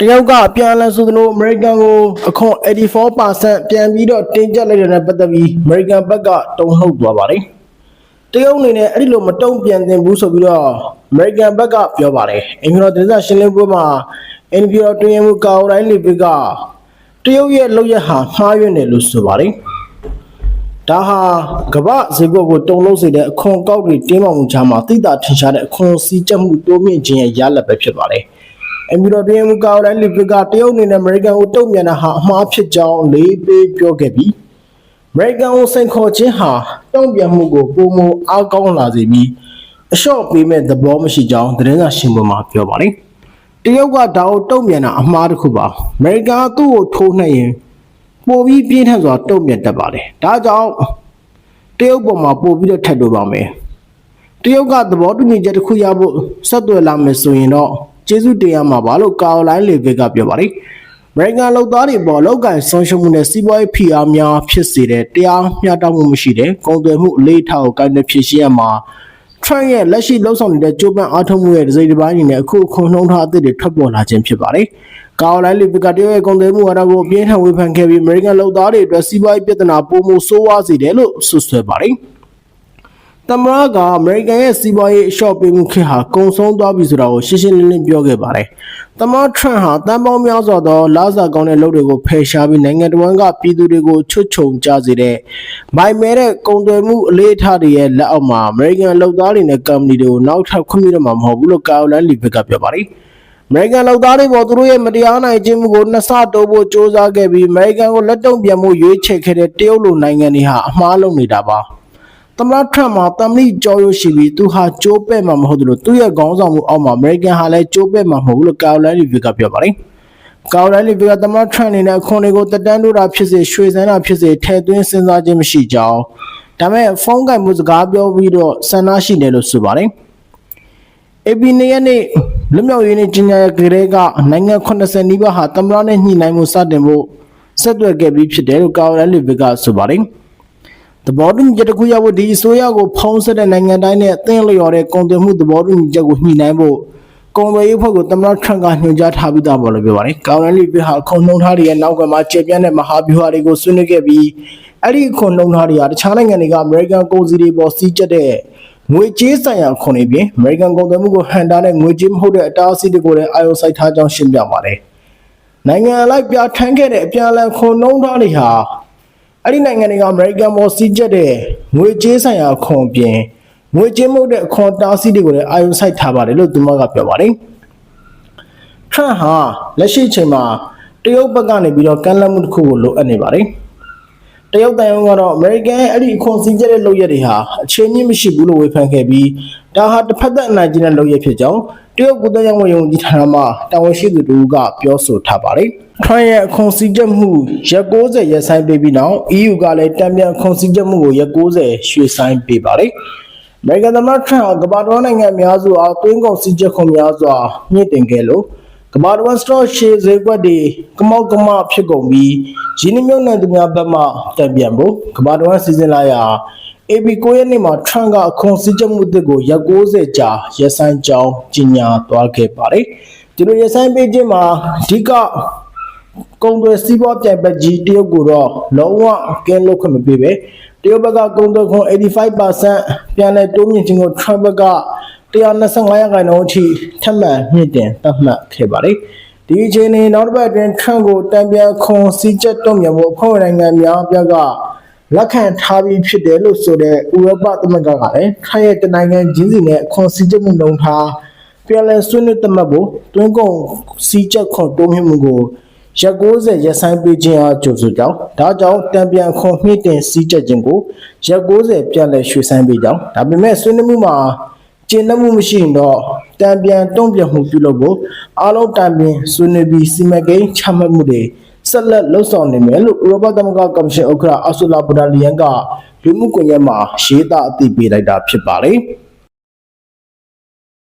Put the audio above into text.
တရုတ်ကအပြန်အလှန်ဆိုသလိုအမေရိကန်ကိုအခွန်84%ပြန်ပြီးတော့တင်ကျပ်လိုက်တဲ့နဲ့ပတ်သက်ပြီးအမေရိကန်ဘက်ကတုံ့လှုပ်သွားပါတယ်တရုတ်အနေနဲ့အဲ့ဒီလိုမတုံ့ပြန်သင့်ဘူးဆိုပြီးတော့အမေရိကန်ဘက်ကပြောပါတယ်အင်္ဂလိပ်ဒေသရှင်းလင်းပွဲမှာ NPR တွင်ရမှုကာအိုတိုင်းလီဘစ်ကတရုတ်ရဲ့လုပ်ရက်ဟာမှားယွင်းတယ်လို့ဆိုပါတယ်ဒါဟာကမ္ဘာဈေးကွက်ကိုတုံ့လုံးစေတဲ့အခွန်ကောက်တွေတင်းမာမှုချာမှာသိတာထင်ရှားတဲ့အခွန်စည်းကြပ်မှုတိုးမြင့်ခြင်းရဲ့ရလဒ်ပဲဖြစ်ပါတယ်။ အမီရိုတွင်မူကာရိုလိုင်းလီပစ်ကတရုတ်အနေနဲ့အမေရိကန်ကိုတုံ့ပြန်တာဟာအမှားဖြစ်ကြောင်းလေးပေးပြောခဲ့ပြီးအမေရိကန်ကိုစိန်ခေါ်ခြင်းဟာတုံ့ပြန်မှုကိုပုံမအားကောင်းလာစေပြီးအလျှော့ပေးမဲ့သဘောမရှိကြောင်းသတင်းစာရှင်းပွဲမှာပြောပါတယ်။တရုတ်ကဒါကိုတုံ့ပြန်တာအမှားတစ်ခုပါ။အမေရိကန်ကသူ့ကိုထိုးနှက်ရင်ပိုပြီးပြင်းထန်စွာတုံ့ပြန်တတ်ပါတယ်။ဒါကြောင့်တရုတ်ပေါ်မှာပို့ပြီးတော့ထပ်တိုးပါမယ်။တရုတ်ကသဘောတူညီချက်တစ်ခုရဖို့ဆက်သွယ်လာမယ်ဆိုရင်တော့ ကျေးဇူးတင်ရမှာပါလို့ကာရိုလိုင်းလေဗစ်ကပြောပါတယ်။ American လောက်သားတွေပေါ်လောက်ကန်ဆုံးရှုံးမှုနဲ့စီးပွားရေးဖိအားများဖြစ်စေတဲ့တရားမျှတမှုမရှိတဲ့ကုန်သွယ်မှုအလေးထားကိုကိုင်တွယ်ဖြည့်ရှင်းရမှာ Trump ရဲ့လက်ရှိလှုပ်ဆောင်နေတဲ့ကြိုးပမ်းအားထုတ်မှုရဲ့ဒစိမ့်တစ်ပိုင်းအနေနဲ့အခုခုံနှုံးထားအသစ်တွေထွက်ပေါ်လာခြင်းဖြစ်ပါတယ်။ကာရိုလိုင်းလီဗစ်ကတရုတ်ရဲ့ကုန်သွယ်မှုအားတော့ကိုအပြင်းထန်ဝေဖန်ခဲ့ပြီး American လောက်သားတွေအတွက်စီးပွားရေးပြဿနာပိုမိုဆိုးဝါးစေတယ်လို့ဆွဆွဲပါတယ်။ တမရကအမေရိကန်ရဲ့စီးပွားရေးအလျှော့ပေးမှုခေတ်ဟာကုံဆုံးသွားပြီဆိုတာကိုရှင်းရှင်းလင်းလင်းပြောခဲ့ပါတယ်။တမရထရန့်ဟာတန်ပေါင်းများစွာသောလာစာကောင်းတဲ့လုပ်တွေကိုဖယ်ရှားပြီးနိုင်ငံတော်ဝန်ကပြည်သူတွေကိုချွတ်ချုံကြစေတဲ့မိုင်မဲတဲ့ကုန်သွယ်မှုအလေးထားတွေရဲ့လက်အောက်မှာအမေရိကန်လုပ်သားတွေနဲ့ကုမ္ပဏီတွေကိုနောက်ထပ်ခွင့်ပြုတော့မှာမဟုတ်ဘူးလို့ကာရိုလိုင်းလီဗစ်ကပြောပါတယ်။အမေရိကန်လောက်သားတွေပေါ်သူတို့ရဲ့မတရားနိုင်ခြင်းမှုကိုနှစ်ဆတိုးဖို့စ조사ခဲ့ပြီးအမေရိကန်ကိုလက်တုံ့ပြန်မှုရွေးချယ်ခဲ့တဲ့တရုတ်လိုနိုင်ငံတွေဟာအမှားလုံးနေတာပါ သမ္မတထရမ့်မှာတမလိကြောရုပ်ရှိပြီးသူဟာကြိုးပဲ့မှာမဟုတ်ဘူးလို့သူ့ရဲ့ခေါင်းဆောင်မှုအောက်မှာအမေရိကန်ဟာလည်းကြိုးပဲ့မှာမဟုတ်ဘူးလို့ကာရိုလိုင်းလီဗစ်ကပြောပါတယ်ကာရိုလိုင်းလီဗစ်ကသမ္မတထရမ့်အနေနဲ့အခွန်တွေကိုတက်တန်းတိုးတာဖြစ်စေရွှေစမ်းတာဖြစ်စေထည့်သွင်းစဉ်းစားခြင်းမရှိကြောင်းဒါပေမဲ့ဖုန်းကင်မှုစကားပြောပြီးတော့ဆန္ဒရှိတယ်လို့ဆိုပါတယ် AP နေရက်နေ့လွတ်မြောက်ရေးနေ့ကြီးညာရကလေးကနိုင်ငံ80နီးပါးဟာတမရနဲ့ညှိနှိုင်းမှုစတင်ဖို့ဆက်သွယ်ခဲ့ပြီးဖြစ်တယ်လို့ကာရိုလိုင်းလီဗစ်ကဆိုပါတယ်။ သဘောတူညီချက်တစ်ခုရဖို့ဒီအစိုးရကိုဖုံးဆက်တဲ့နိုင်ငံတိုင်းနဲ့အသင်းလျော်တဲ့ကုန်သွယ်မှုသဘောတူညီချက်ကိုညှိနှိုင်းဖို့ကုန်သွယ်ရေးဖွဲ့ကိုတမရထရန့်ကညွှန်ကြားထားပြီးသားပေါ်လို့ပြောပါတယ်။ကာရိုလိုင်းလီဗစ်ဟာခုံနှုံထားတဲ့နောက်ကမှကျေပြန့်တဲ့မဟာဗျူဟာတွေကိုဆွေးနွေးခဲ့ပြီးအဲ့ဒီခုံနှုံထားတွေကတခြားနိုင်ငံတွေကအမေရိကန်ကုန်စည်တွေပေါ်စီးကျက်တဲ့ငွေကြေးဆိုင်ရာခွန်တွေပြင်အမေရိကန်ကုန်သွယ်မှုကိုဟန်တာတဲ့ငွေကြေးမဟုတ်တဲ့အတားအဆီးတွေကိုလည်းအာရုံစိုက်ထားကြောင်းရှင်းပြပါတယ်။နိုင်ငံအလိုက်ပြဋ္ဌာန်းခဲ့တဲ့အပြန်အလှန်ခွန်နှုံးထားတွေဟာ အဲ့ဒီနိုင်ငံတွေကအမေရိကန်ပေါ်စီးကျက်တဲ့ငွေကြေးဆိုင်ရာခွန်ပြင်ငွေကြေးမဟုတ်တဲ့အခွန်တားဆီးတွေကိုလည်းအာရုံစိုက်ထားပါတယ်လို့သူမကပြောပါတယ်။ Trump ဟာလက်ရှိအချိန်မှာတရုတ်ဘက်ကနေပြီးတော့ကမ်းလှမ်းမှုတစ်ခုကိုလိုအပ်နေပါတယ်။တရုတ်တန်ယုံကတော့အမေရိကန်ရဲ့အဲ့ဒီအခွန်စည်းကျက်တဲ့လုပ်ရက်တွေဟာအခြေမြင့်မရှိဘူးလို့ဝေဖန်ခဲ့ပြီးဒါဟာတစ်ဖက်သက်အနိုင်ကျင့်တဲ့လုပ်ရက်ဖြစ်ကြောင်း တရုတ်ကုသရေးဝန်ကြီးဌာနမှတာဝန်ရှိသူတို့ကပြောဆိုထားပါတယ်။ထရန့်ရဲ့အခွန်စည်းကျက်မှုရက်60ရက်ဆိုင်ပေးပြီးနောက် EU ကလည်းတံပြန်အခွန်စည်းကျက်မှုကိုရက်60ရွှေ့ဆိုင်းပေးပါတယ်။အမေရိကန်သမ္မတထရန့်ဟာကမ္ဘာတော်နိုင်ငံအများစုအားသွင်းကုန်စည်းချက်ခွန်များစွာမြင့်တင်ခဲ့လို့ကမ္ဘာတော်စတော့ရှေဈေးကွက်တွေကမောက်ကမဖြစ်ကုန်ပြီးရင်းနှီးမြှုပ်နှံသူများဘက်မှတံပြန်ဖို့ကမ္ဘာတော်စီစဉ်လာရာ AB 9ရက်နေ့မှာထရန့်ကအခွန်စည်းချက်မှုအသစ်ကိုရက်60ကြာရက်ဆိုင်ကြောင်းကြီးညာသွားခဲ့ပါတယ်ဒီလိုရက်ဆိုင်ပေးခြင်းမှာအဓိကကုန်သွယ်စီးပွားပြိုင်ဘက်ကြီးတရုတ်ကိုတော့လုံးဝကင်းလို့ခွင့်မပေးပဲတရုတ်ဘက်ကကုန်သွယ်ခွန်85%ပြန်လည်တိုးမြင့်ခြင်းကို Trump ဘက်က125ရာခိုင်နှုန်းအထိထပ်မံမြင့်တင်သတ်မှတ်ခဲ့ပါတယ်ဒီအချိန်နဲ့နောက်တစ်ပတ်အတွင်း Trump ကိုတံပြန်ခွန်စည်းချက်တုံ့ပြန်ဖို့အဖွဲ့ဝင်နိုင်ငံများအပြားက လက်ခံထားပြီးဖြစ်တယ်လို့ဆိုတဲ့ဥရောပသမဂ္ဂကလည်းထိုင်းရဲ့တနိုင်ငံချင်းစီနဲ့ခွန်စည်းချက်မှုနှုန်းထားပြန်လည်ဆွေးနွေးသတ်မှတ်ဖို့တွင်းကုန်စီးချက်ခွန်တိုးမြင့်မှုကိုရက်60ရက်ဆိုင်ပေးခြင်းအားကြိုဆိုကြောင်းဒါကြောင့်တံပြန်ခွန်မြင့်တင်စီးချက်ခြင်းကိုရက်60ပြန်လည်ရွှေ့ဆိုင်ပေးကြောင်းဒါပေမဲ့ဆွေးနွေးမှုမှာကျင့်တတ်မှုမရှိရင်တော့တံပြန်တုံ့ပြန်မှုပြုလုပ်ဖို့အားလုံးတံပြန်ဆွေးနွေးပြီးစီမံကိန်းချမှတ်မှုတွေ ဆက်လက်လှုပ်ဆောင်နေမယ်လို့ဥရောပသမဂ္ဂကော်မရှင်ဥက္ကဋ္ဌအာဆူလာဘူဒါလီယန်ကလူမှုကွန်ရက်မှာရေးသားအသိပေးလိုက်တာဖြစ်ပါတယ်။